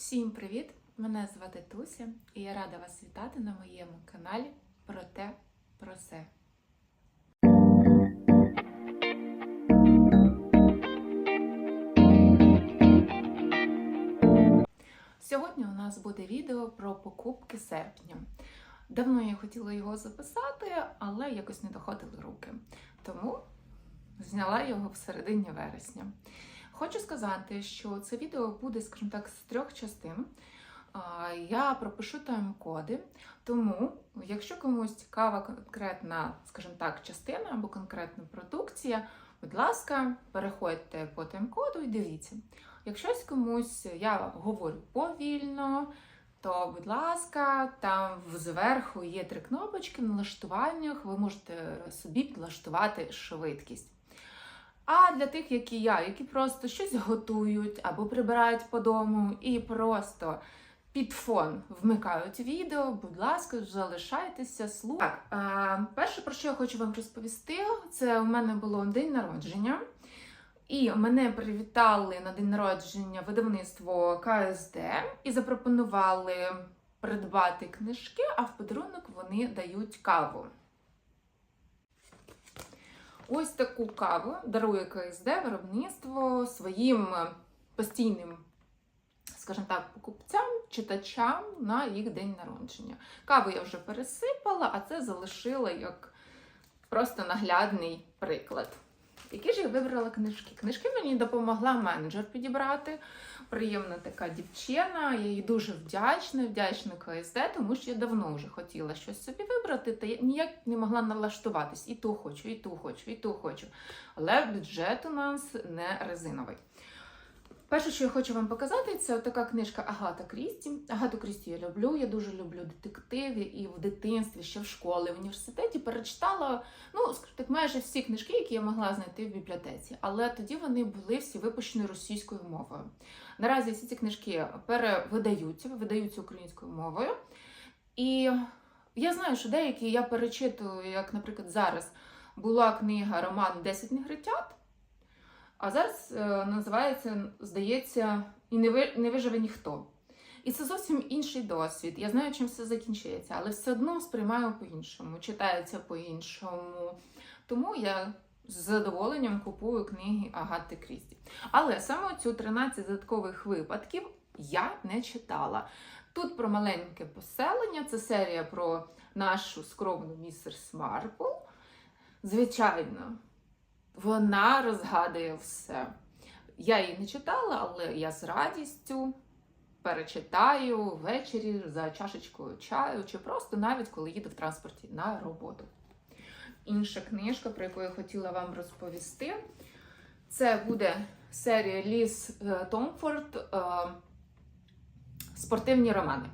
Всім привіт! Мене звати Туся, і я рада вас вітати на моєму каналі про те, про все. Сьогодні у нас буде відео про покупки серпня. Давно я хотіла його записати, але якось не доходили руки. Тому зняла його в середині вересня. Хочу сказати, що це відео буде, скажімо так, з трьох частин. Я пропишу тайм-коди, тому, якщо комусь цікава конкретна, скажімо так, частина або конкретна продукція, будь ласка, переходьте по тайм-коду і дивіться. Якщось комусь я говорю повільно, то, будь ласка, там зверху є три кнопочки в налаштуваннях, ви можете собі підлаштувати швидкість. А для тих, як і я, які просто щось готують або прибирають по дому і просто під фон вмикають відео, будь ласка, залишайтеся слухати. Так, а, перше, про що я хочу вам розповісти, це у мене було день народження. І мене привітали на день народження видавництво КСД і запропонували придбати книжки, а в подарунок вони дають каву. Ось таку каву дарує КСД виробництво своїм постійним, скажімо так, покупцям, читачам на їх день народження. Каву я вже пересипала, а це залишила як просто наглядний приклад. Які ж я вибрала книжки? Книжки мені допомогла менеджер підібрати. Приємна така дівчина. Я їй дуже вдячна, вдячна КСД, тому що я давно вже хотіла щось собі вибрати, та я ніяк не могла налаштуватись. І ту хочу, і ту хочу, і ту хочу. Але бюджет у нас не резиновий. Перше, що я хочу вам показати, це така книжка Агата Крісті. Агату Крісті я люблю. Я дуже люблю детективи і в дитинстві, ще в школі, в університеті перечитала, ну, так, майже всі книжки, які я могла знайти в бібліотеці. Але тоді вони були всі випущені російською мовою. Наразі всі ці книжки перевидаються, видаються українською мовою. І я знаю, що деякі я перечитую, як, наприклад, зараз була книга роман «10 негритят. А зараз е, називається, здається, і не, виживе ніхто. І це зовсім інший досвід. Я знаю, чим все закінчується, але все одно сприймаю по-іншому, читається по-іншому. Тому я з задоволенням купую книги Агати Крісті. Але саме цю 13 додаткових випадків я не читала. Тут про маленьке поселення, це серія про нашу скромну містерс Марпл. Звичайно, вона розгадує все. Я її не читала, але я з радістю перечитаю ввечері за чашечкою чаю, чи просто навіть коли їду в транспорті на роботу. Інша книжка, про яку я хотіла вам розповісти, це буде серія Ліс е, Томфорд е, Спортивні романи.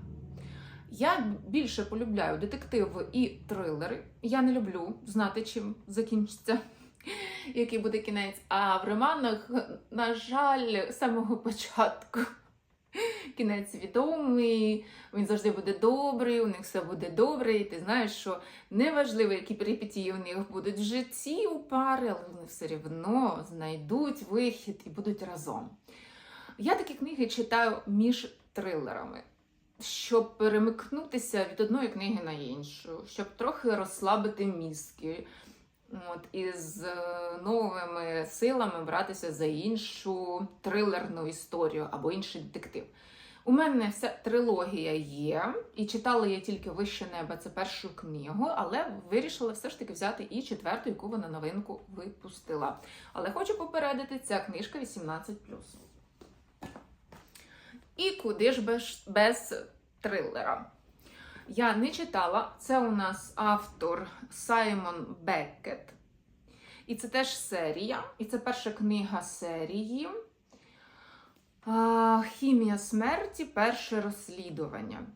Я більше полюбляю детективи і трилери. Я не люблю знати, чим закінчиться який буде кінець. А в романах, на жаль, з самого початку кінець відомий, він завжди буде добрий, у них все буде добре, і ти знаєш, що неважливо, які перипетії у них будуть в житті у пари, але вони все рівно знайдуть вихід і будуть разом. Я такі книги читаю між трилерами. Щоб перемикнутися від одної книги на іншу, щоб трохи розслабити мізки, От, і з е, новими силами братися за іншу трилерну історію або інший детектив. У мене вся трилогія є, і читала я тільки Вище небо, це першу книгу, але вирішила все ж таки взяти і четверту, яку вона новинку випустила. Але хочу попередити, ця книжка 18. І куди ж без, без трилера? Я не читала. Це у нас автор Саймон Беккет. І це теж серія. І це перша книга серії. Хімія смерті. Перше розслідування.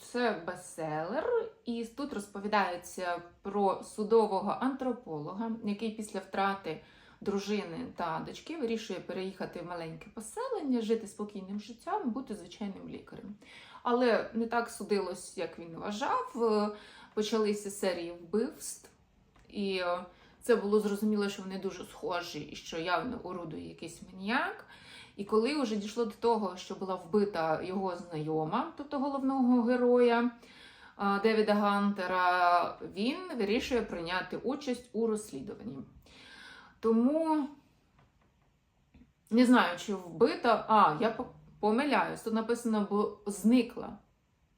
Це бестселер. І тут розповідається про судового антрополога, який після втрати дружини та дочки вирішує переїхати в маленьке поселення, жити спокійним життям, бути звичайним лікарем. Але не так судилось, як він вважав. Е, Почалися серії вбивств, і е, це було зрозуміло, що вони дуже схожі, і що явно орудує якийсь маніяк. І коли вже дійшло до того, що була вбита його знайома, тобто головного героя Девіда Гантера, він вирішує прийняти участь у розслідуванні. Тому не знаю, чи вбита. А, я помиляюсь. Тут написано, бо зникла.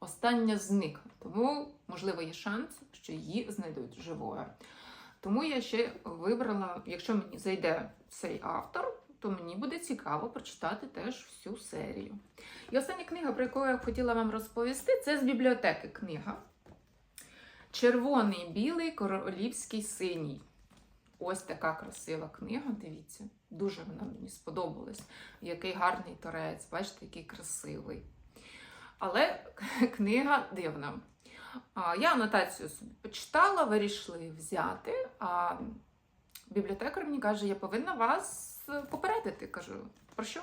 Остання зникла. Тому, можливо, є шанс, що її знайдуть живою. Тому я ще вибрала, якщо мені зайде цей автор, то мені буде цікаво прочитати теж всю серію. І остання книга, про яку я хотіла вам розповісти, це з бібліотеки книга. Червоний, білий, королівський синій. Ось така красива книга, дивіться. Дуже вона мені сподобалась. Який гарний торець, бачите, який красивий. Але книга дивна. Я анотацію собі почитала, вирішила її взяти. А бібліотекар мені каже, я повинна вас попередити. Кажу, про що?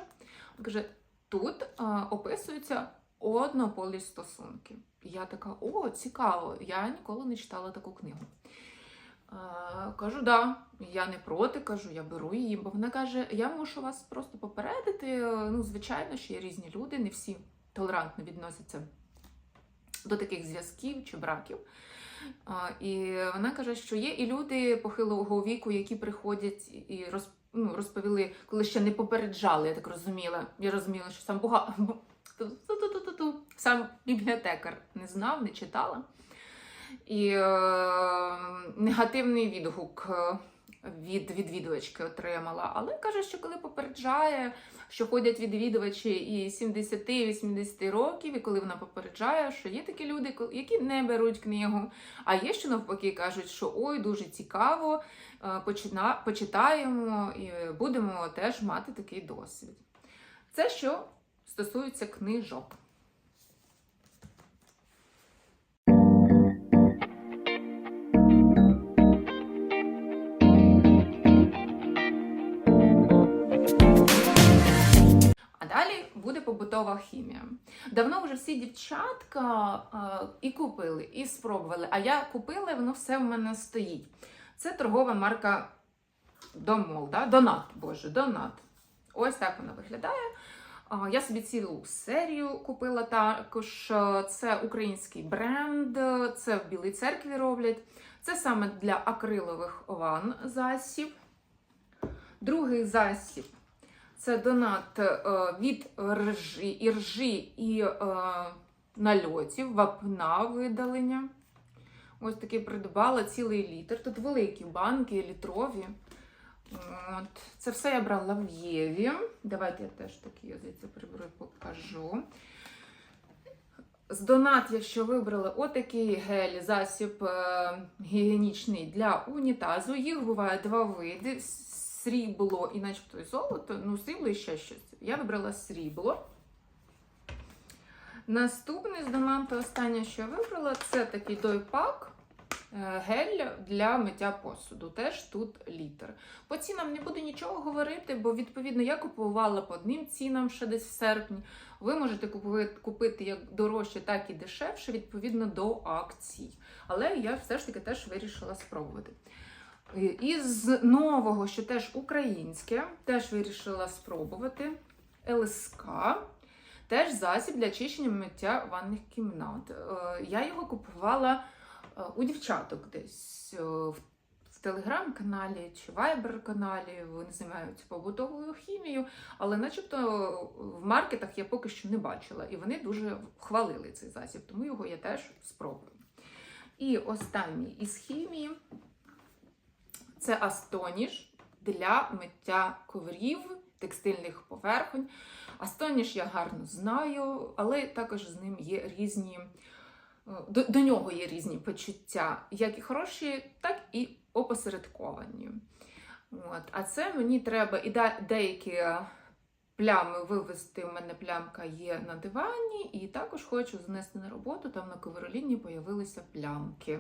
Він каже, тут описуються однополі стосунки. І Я така, о, цікаво, я ніколи не читала таку книгу. Кажу, да, я не проти, кажу, я беру її, бо вона каже, я мушу вас просто попередити. Ну, звичайно, що є різні люди, не всі толерантно відносяться до таких зв'язків чи браків. І вона каже, що є і люди похилого віку, які приходять і ну, розповіли, коли ще не попереджали, я так розуміла. Я розуміла, що сам Бога. Сам бібліотекар не знав, не читала. І е, негативний відгук е, від відвідувачки отримала. Але каже, що коли попереджає, що ходять відвідувачі і 70-80 років, і коли вона попереджає, що є такі люди, які не беруть книгу, а є, що навпаки кажуть, що ой, дуже цікаво, е, почина, почитаємо і будемо теж мати такий досвід. Це що стосується книжок. Далі буде побутова хімія. Давно вже всі дівчатка е, і купили, і спробували. А я купила, і воно все в мене стоїть. Це торгова марка Домол, да? Донат, боже, Донат. Ось так вона виглядає. Я собі цілу серію купила також. Е, Це український бренд, це в Білій церкві роблять. Це саме для акрилових ван засіб. Другий засіб це донат е, від ржі, іржі і е, нальотів, вапна видалення. Ось такий придбала цілий літр. Тут великі банки, літрові. От. Це все я брала в Єві. Давайте я теж такі звідси приберу і покажу. З донат я ще вибрала отакий гель, засіб е, гігієнічний для унітазу. Їх буває два види: срібло і начебто і золото. Ну, срібло і ще щось. Я вибрала срібло. Наступний з донату, останнє, що я вибрала, це такий дойпак. е, Гель для миття посуду. Теж тут літр. По цінам не буду нічого говорити, бо відповідно я купувала по одним цінам ще десь в серпні. Ви можете купити як дорожче, так і дешевше, відповідно до акцій. Але я все ж таки теж вирішила спробувати. Е, Із нового, що теж українське, теж вирішила спробувати ЛСК. Теж засіб для очищення миття ванних кімнат. Е, Я його купувала е, у дівчаток десь в телеграм-каналі чи вайбер-каналі. Вони займаються побутовою хімією, але начебто в маркетах я поки що не бачила. І вони дуже хвалили цей засіб, тому його я теж спробую. І останній із хімії це Астоніш для миття коврів, текстильних поверхонь. Астоніш я гарно знаю, але також з ним є різні. е, До, до нього є різні почуття, як і хороші, так і опосередковані. От. А це мені треба і деякі плями вивести. У мене плямка є на дивані, і також хочу занести на роботу, там на ковроліні появилися плямки.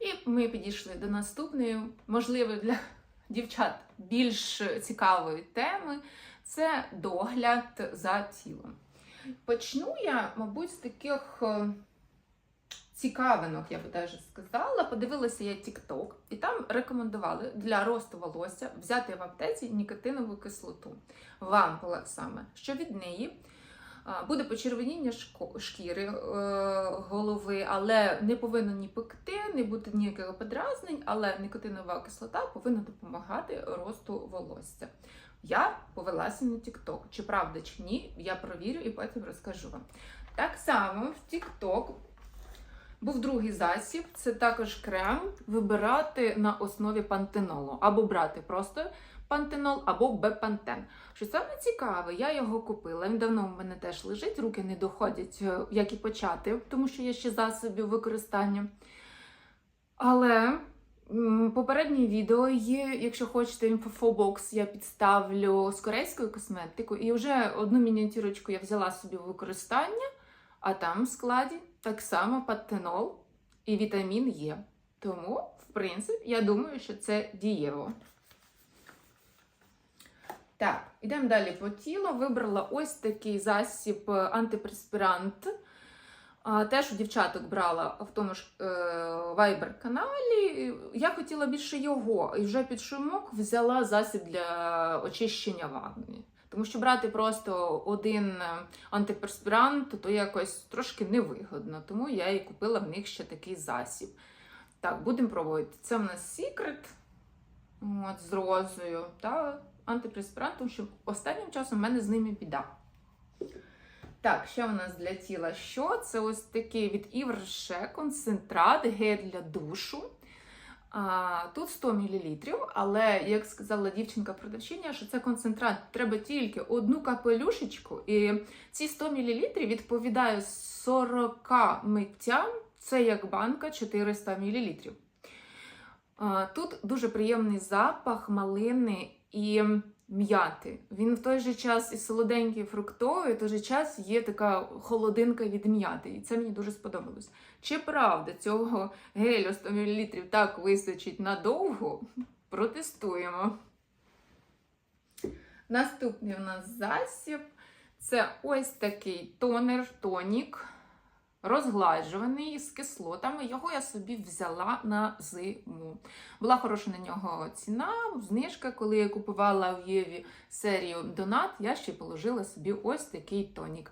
І ми підійшли до наступної, можливо, для дівчат більш цікавої теми це догляд за тілом. Почну я, мабуть, з таких е, цікавинок, я би навіть сказала. Подивилася я TikTok, і там рекомендували для росту волосся взяти в аптеці нікотинову кислоту. Вампула саме, що від неї. Буде почервоніння шкіри е, голови, але не повинно ні пекти, не бути ніяких подразнень, але никотинова кислота повинна допомагати росту волосся. Я повелася на TikTok. Чи правда, чи ні, я провірю і потім розкажу вам. Так само в TikTok був другий засіб, це також крем вибирати на основі пантенолу. Або брати просто пантенол, або бепантен. Що саме цікаве, я його купила. Він давно в мене теж лежить, руки не доходять, е, як і почати, тому що є ще засобів використання. Але попереднє відео є, якщо хочете, інфобокс я підставлю з корейською косметикою. І вже одну мініатюрочку я взяла собі в використання, а там в складі так само пантенол і вітамін Є. Тому, в принципі, я думаю, що це дієво. Так, ідемо далі по тілу. Вибрала ось такий засіб е, антипреспірант. Теж у дівчаток брала в тому ж е, Viber каналі. Я хотіла більше його, і вже під шумок взяла засіб для очищення ванни. Тому що брати просто один е, антиперспірант, то якось трошки невигодно. Тому я і купила в них ще такий засіб. Так, будемо пробувати. Це в нас от, з розою та антипреспірант, тому що останнім часом в мене з ними біда. Так, що у нас для тіла? Що? Це ось такий від Іврше концентрат, гель для душу. Тут 100 мл, але, як сказала дівчинка-продавчиня, що це концентрат, треба тільки одну капелюшечку, і ці 100 мл відповідає 40 миттям, це як банка 400 мл. Тут дуже приємний запах малини і м'яти. Він в той же час і солоденький, і фруктовий, в той же час є така холодинка від м'яти. І це мені дуже сподобалось. Чи правда цього гелю 100 мл так вистачить надовго? Протестуємо. Наступний у нас засіб це ось такий тонер, тонік, розгладжуваний з кислотами. Його я собі взяла на зиму. Була хороша на нього ціна, знижка, коли я купувала в Єві серію Донат, я ще положила собі ось такий тонік.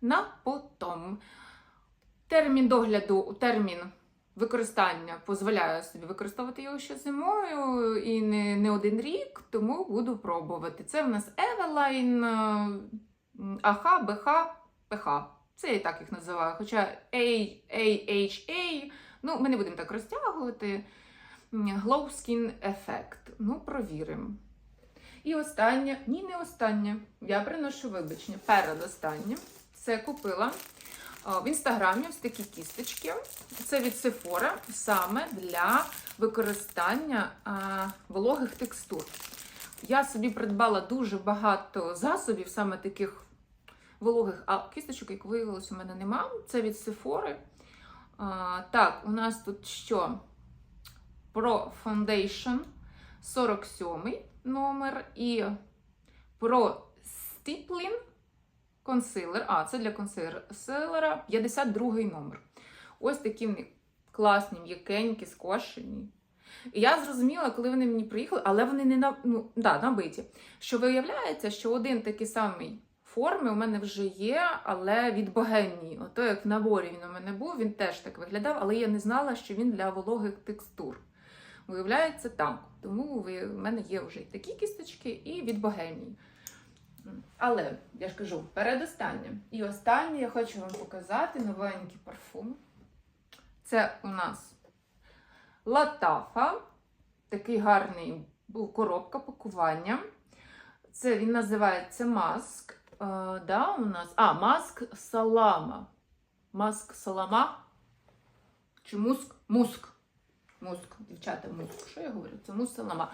На потом. Термін догляду, термін використання дозволяю собі використовувати його ще зимою і не, не один рік, тому буду пробувати. Це в нас Eveline, е, АХ, БХ, ПХ. Це я так їх називаю. Хоча AHA, ну, ми не будемо так розтягувати. Glow Skin Effect. Ну, провіримо. І останнє, ні, не останнє. Я приношу вибачення. Передостаннє. Це купила в інстаграмі ось такі кісточки. Це від Sephora саме для використання вологих текстур. Я собі придбала дуже багато засобів, саме таких вологих, а кісточок, як виявилось, у мене нема. Це від Sephora. А, так, у нас тут що? Pro Foundation 47 номер і Pro Stippling консилер. А, це для консилера 52 номер. Ось такі вони класні, м'якенькі, скошені. Я зрозуміла, коли вони мені приїхали, але вони не на, ну, да, набиті. Що виявляється, що один такий самий форми у мене вже є, але від богенії. Ото як в наборі він у мене був, він теж так виглядав, але я не знала, що він для вологих текстур. Виявляється так. Тому в мене є вже і такі кісточки, і від богемії. Але я ж кажу, передостаннє. І останнє я хочу вам показати новенький парфум. Це у нас Латафа. Такий гарний був коробка пакування. Це він називається маск. Е, да, у нас. А, маск салама. Маск салама. Чи муск? Муск. Муск, дівчата, муск. Що я говорю? Це муск салама.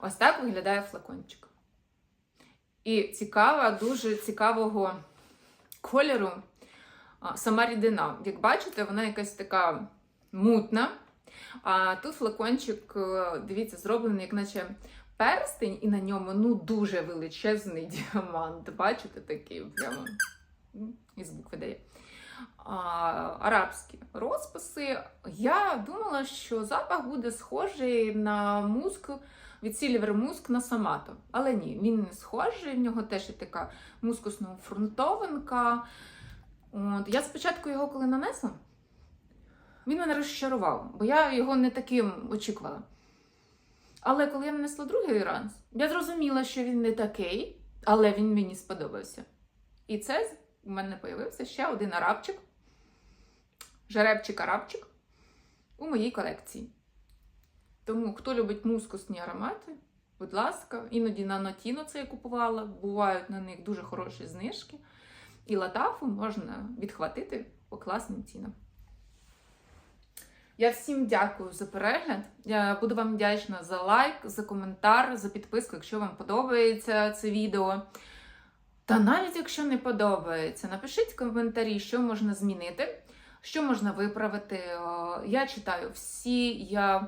Ось так виглядає флакончик. І цікава, дуже цікавого кольору сама рідина. Як бачите, вона якась така мутна. А тут флакончик, е, дивіться, зроблений, як наче перстень, і на ньому ну, дуже величезний діамант. Бачите, такий прямо м, і звук видає. а, арабські розписи, я думала, що запах буде схожий на муск від Сільвер Муск на Самато. Але ні, він не схожий, в нього теж є така мускусна фрунтовинка. От. Я спочатку його коли нанесла, він мене розчарував, бо я його не таким очікувала. Але коли я нанесла другий раз, я зрозуміла, що він не такий, але він мені сподобався. І це в мене з'явився ще один арабчик, жеребчик-арабчик у моїй колекції. Тому, хто любить мускусні аромати, будь ласка, іноді на Нотіно це я купувала, бувають на них дуже хороші знижки. І латафу можна відхватити по класним цінам. Я всім дякую за перегляд. Я буду вам вдячна за лайк, за коментар, за підписку, якщо вам подобається це відео. Та навіть якщо не подобається, напишіть в коментарі, що можна змінити, що можна виправити. Я читаю всі, я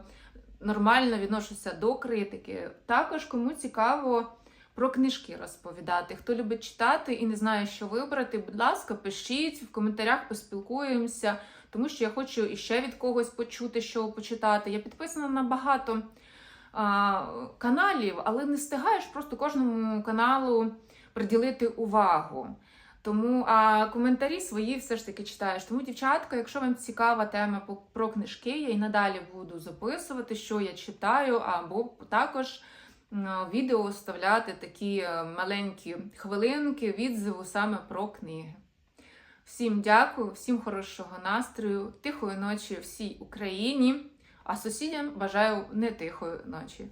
нормально відношуся до критики. Також кому цікаво про книжки розповідати. Хто любить читати і не знає, що вибрати, будь ласка, пишіть в коментарях, поспілкуємося, тому що я хочу іще від когось почути, що почитати. Я підписана на багато а, каналів, але не встигаєш просто кожному каналу приділити увагу. Тому а коментарі свої все ж таки читаєш. Тому, дівчатка, якщо вам цікава тема про книжки, я і надалі буду записувати, що я читаю, або також відео вставляти такі е, маленькі хвилинки відзиву саме про книги. Всім дякую, всім хорошого настрою, тихої ночі всій Україні, а сусідям бажаю не тихої ночі.